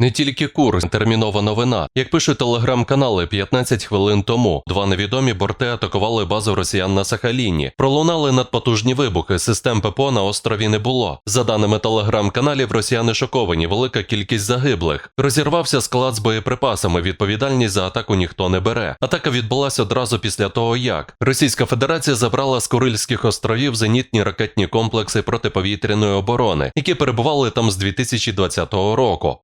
Не тільки курс, термінова новина. Як пишуть телеграм-канали 15 хвилин тому, два невідомі борти атакували базу росіян на Сахаліні. Пролунали надпотужні вибухи. Систем ППО на острові не було. За даними телеграм-каналів, росіяни шоковані. Велика кількість загиблих. Розірвався склад з боєприпасами. Відповідальність за атаку ніхто не бере. Атака відбулася одразу після того, як Російська Федерація забрала з Курильських островів зенітні ракетні комплекси протиповітряної оборони, які перебували там з 2020 року.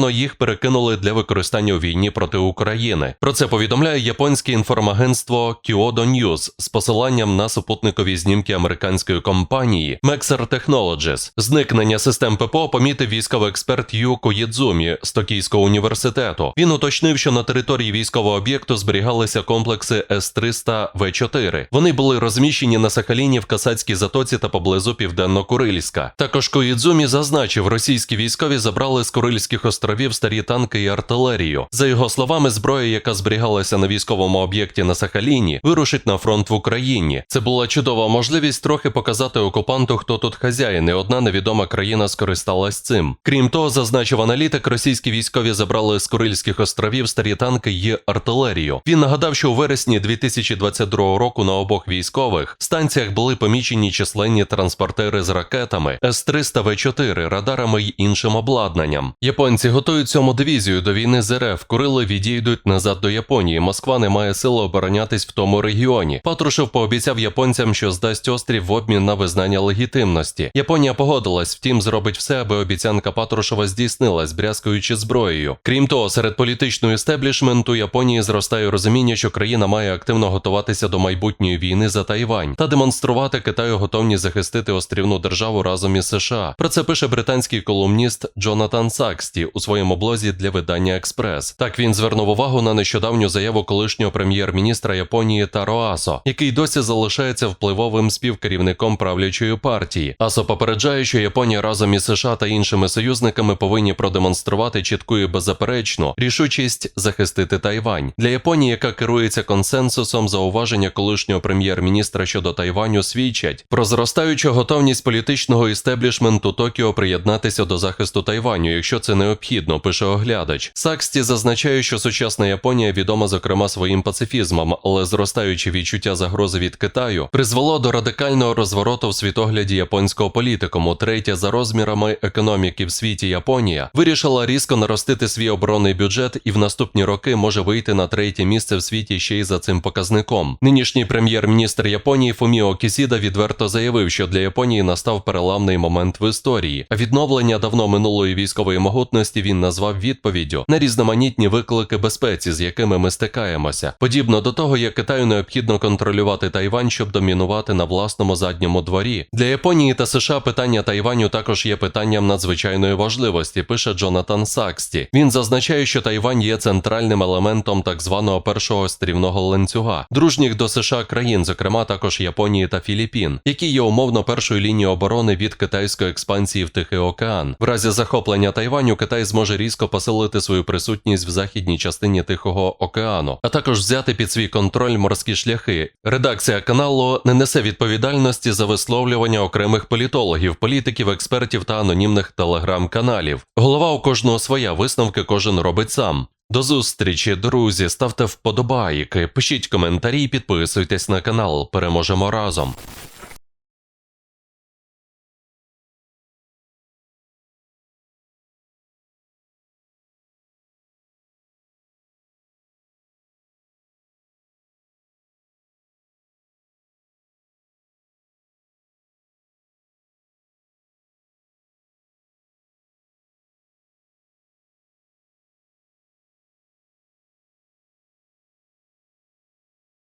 Ймовірно, їх перекинули для використання у війні проти України. Про це повідомляє японське інформагентство Kyodo News з посиланням на супутникові знімки американської компанії Maxar Technologies. Зникнення систем ППО помітив військовий експерт Ю Коїдзумі з Токійського університету. Він уточнив, що на території військового об'єкту зберігалися комплекси С-300В4. Вони були розміщені на Сахаліні в Касацькій затоці та поблизу Південно-Курильська. Також Коїдзумі зазначив, російські військові забрали з Курильських островів старі танки і артилерію. За його словами, зброя, яка зберігалася на військовому об'єкті на Сахаліні, вирушить на фронт в Україні. Це була чудова можливість трохи показати окупанту, хто тут хазяїн, і одна невідома країна скористалась цим. Крім того, зазначив аналітик, російські військові забрали з Курильських островів старі танки і артилерію. Він нагадав, що у вересні 2022 року на обох військових станціях були помічені численні транспортери з ракетами С-300В4, радарами й іншим обладнанням. Японці готують сьому дивізію до війни з РФ. Курили відійдуть назад до Японії. Москва не має сили оборонятись в тому регіоні. Патрушев пообіцяв японцям, що здасть острів в обмін на визнання легітимності. Японія погодилась, втім, зробить все, аби обіцянка Патрушева здійснилась, брязкаючи зброєю. Крім того, серед політичного істеблішменту Японії зростає розуміння, що країна має активно готуватися до майбутньої війни за Тайвань та демонструвати Китаю готовність захистити острівну державу разом із США. Про це пише британський колумніст Джонатан Саксті у своєму блозі для видання Експрес. Так він звернув увагу на нещодавню заяву колишнього прем'єр-міністра Японії Таро Асо, який досі залишається впливовим співкерівником правлячої партії. Асо попереджає, що Японія разом із США та іншими союзниками повинні продемонструвати чітку і беззаперечну рішучість захистити Тайвань. Для Японії, яка керується консенсусом, зауваження колишнього прем'єр-міністра щодо Тайваню свідчать про зростаючу готовність політичного істеблішменту Токіо приєднатися до захисту Тайваню, якщо це необхідно, пише оглядач. Саксті зазначає, що сучасна Японія відома зокрема своїм пацифізмом, але зростаюче відчуття загрози від Китаю призвело до радикального розвороту в світогляді японського політикуму. Третя за розмірами економіки в світі Японія вирішила різко наростити свій оборонний бюджет і в наступні роки може вийти на третє місце в світі ще й за цим показником. Нинішній прем'єр-міністр Японії Фуміо Кісіда відверто заявив, що для Японії настав переламний момент в історії. А відновлення давно минулої військової могутності він назвав відповіддю на різноманітні виклики безпеці, з якими ми стикаємося. Подібно до того, як Китаю необхідно контролювати Тайвань, щоб домінувати на власному задньому дворі. Для Японії та США питання Тайваню також є питанням надзвичайної важливості. Пише Джонатан Саксті. Він зазначає, що Тайвань є центральним елементом так званого першого острівного ланцюга, дружніх до США країн, зокрема також Японії та Філіппін, які є умовно першою лінією оборони від китайської експансії в Тихий океан. В разі захоплення Тайваню Китай зможе різко посилити свою присутність в західній частині Тихого океану, а також взяти під свій контроль морські шляхи. Редакція каналу не несе відповідальності за висловлювання окремих політологів, політиків, експертів та анонімних телеграм-каналів. Голова у кожного своя висновки кожен робить сам. До зустрічі, друзі, ставте вподобайки, пишіть коментарі, підписуйтесь на канал. Переможемо разом.